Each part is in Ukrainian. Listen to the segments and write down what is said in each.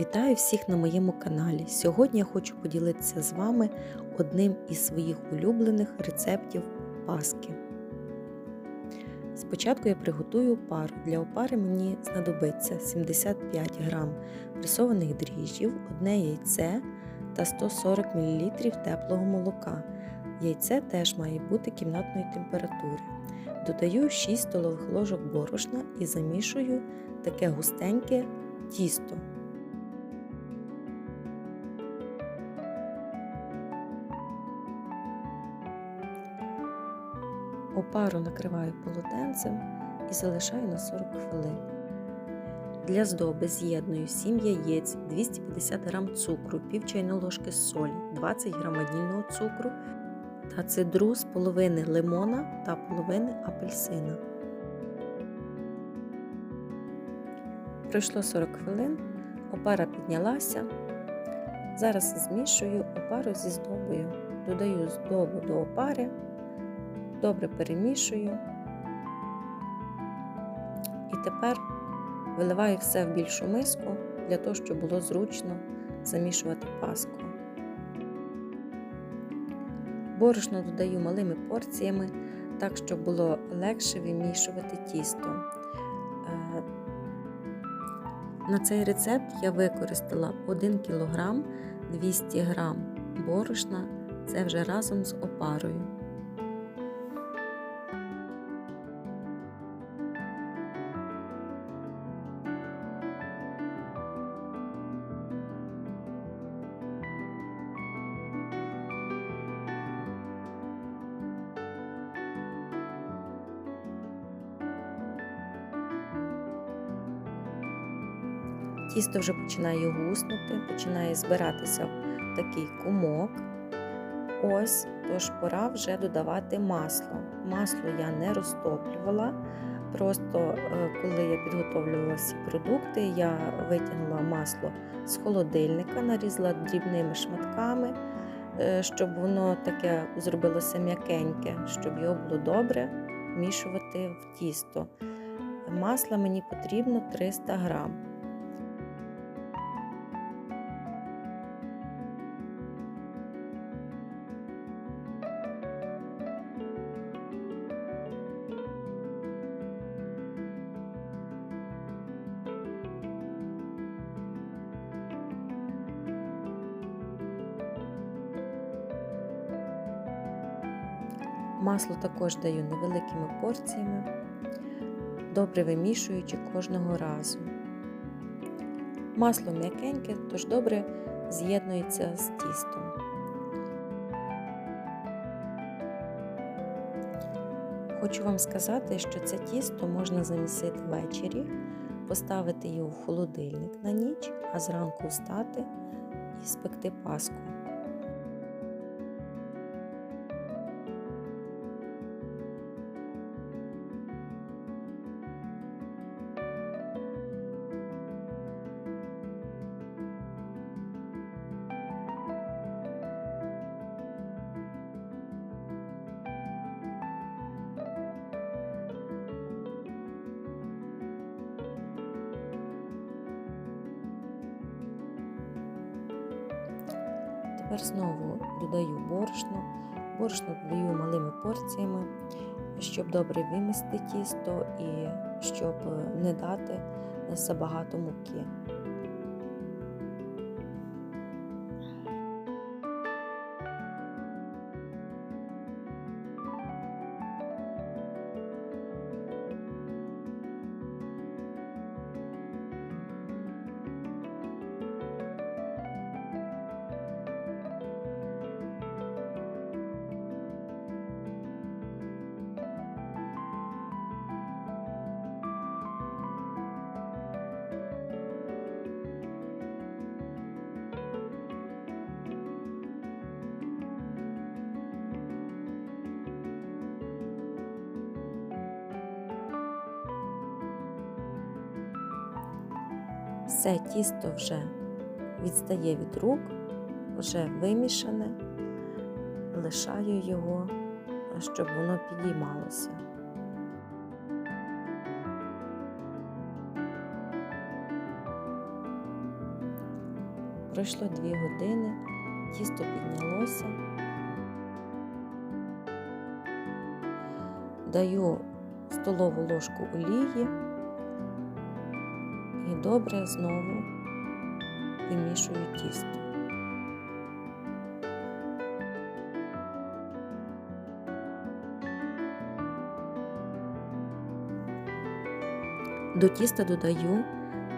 Вітаю всіх на моєму каналі. Сьогодні я хочу поділитися з вами одним із своїх улюблених рецептів паски. Спочатку я приготую опару. Для опари мені знадобиться 75 г пресованих дріжджів, одне яйце та 140 мл теплого молока. Яйце теж має бути кімнатної температури. Додаю 6 столових ложок борошна і замішую таке густеньке тісто. Опару накриваю полотенцем і залишаю на 40 хвилин. Для здоби з'єдную 7 яєць, 250 г цукру, пів чайної ложки солі, 20 г ванільного цукру та цидру з половини лимона та половини апельсина. Пройшло 40 хвилин, опара піднялася. Зараз змішую опару зі здобою. Додаю здобу до опари добре перемішую. І тепер виливаю все в більшу миску для того, щоб було зручно замішувати паску. Борошно додаю малими порціями, так, щоб було легше вимішувати тісто. Е, на цей рецепт я використала 1 кг 200 г борошна, це вже разом з опарою. Тісто вже починає гуснути, починає збиратися в такий кумок. Ось, тож пора вже додавати масло. Масло я не розтоплювала. Просто е, коли я підготовлювала всі продукти, я витягнула масло з холодильника, нарізала дрібними шматками, е, щоб воно таке зробилося м'якеньке, щоб його було добре вмішувати в тісто. Масла мені потрібно 300 грам. Масло також даю невеликими порціями, добре вимішуючи кожного разу. Масло м'якеньке, тож добре з'єднується з тістом. Хочу вам сказати, що це тісто можна замісити ввечері, поставити його в холодильник на ніч, а зранку встати і спекти паску. Тепер знову додаю борошно. Борошно додаю малими порціями, щоб добре вимісти тісто і щоб не дати забагато муки. Все тісто вже відстає від рук, вже вимішане, лишаю його, щоб воно підіймалося. Пройшло 2 години, тісто піднялося. Даю столову ложку олії добре знову вимішую тісто. До тіста додаю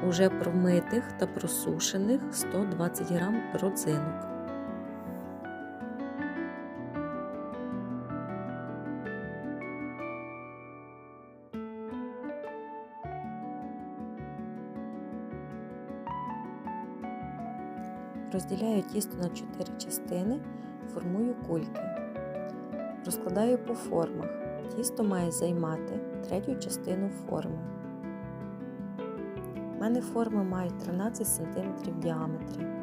уже промитих та просушених 120 г родзинок. Розділяю тісто на 4 частини, формую кульки. Розкладаю по формах. Тісто має займати третю частину форми. У мене форми мають 13 см діаметрі.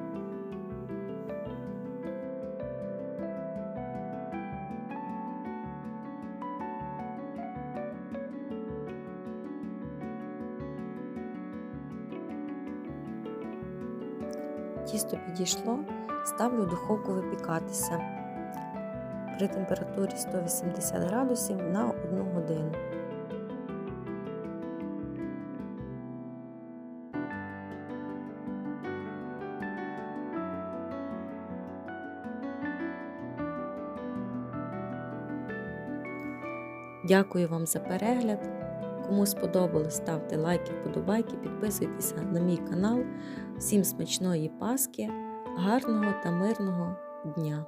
Тісто підійшло, ставлю духовку випікатися при температурі 180 градусів на 1 годину. Дякую вам за перегляд. Кому сподобалось, ставте лайки, вподобайки, підписуйтеся на мій канал. Всім смачної Паски, гарного та мирного дня!